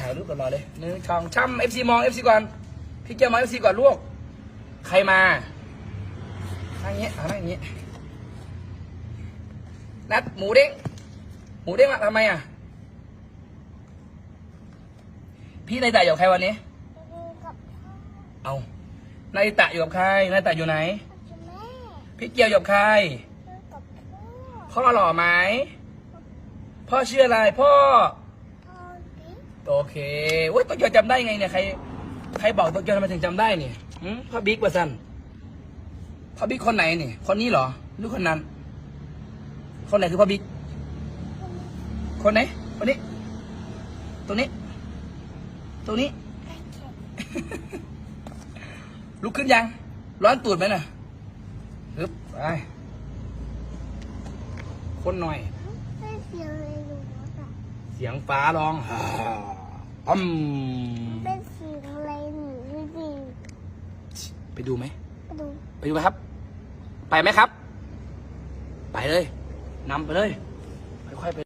ถ่ายรูปกันรอเลยหนึ่งช่องช่ำเอฟซีมองเอฟซีก่อน พี่เกียวมองเอฟซีก่อนลูก ใครมานั่งอย่างเงี้ยเอานั่งอย่างเงี้ยนัดหมูเด้ง หมูเด้งมาทำไมอะ พี่นายตะอยู่กับใครวันนี้กับเอานายตะอยู่กับใครนายตะอยู่ไหนคุณแม่พี่เกียวอยู่กับใครกับพ่อพ่อหล่อไหม พ่อชื่ออะไร พ่อพ่อบิ๊กโอ เคโอ้ยโตเกียวจำได้ไงเนี่ยใครใครบอกโตเกียวทำไมถึงจำได้เนี่ยหืมพ่อบิ๊กว่าสันพ่อบิ๊กคนไหนนี่คนนี้เหรอหรือคนนั้น คนไหนคือพ่อบิ๊กคนไหนคนนี้ตรงนี้ตรงนี้ไอ้เข็ดลุกขึ้นยัง ร้อนตูดไหมน่ะฮึบไปคนหน่อยไม่เสียงเลยหนูอะเสียงฟ้าร้องฮ่า อืมเป็นเสียงอะไรหนูไม่ดีไปดูไหม ไปดู ไปดูไหมครับ ไปไหมครับ ไปเลยนำไปเลย ค่อยๆไป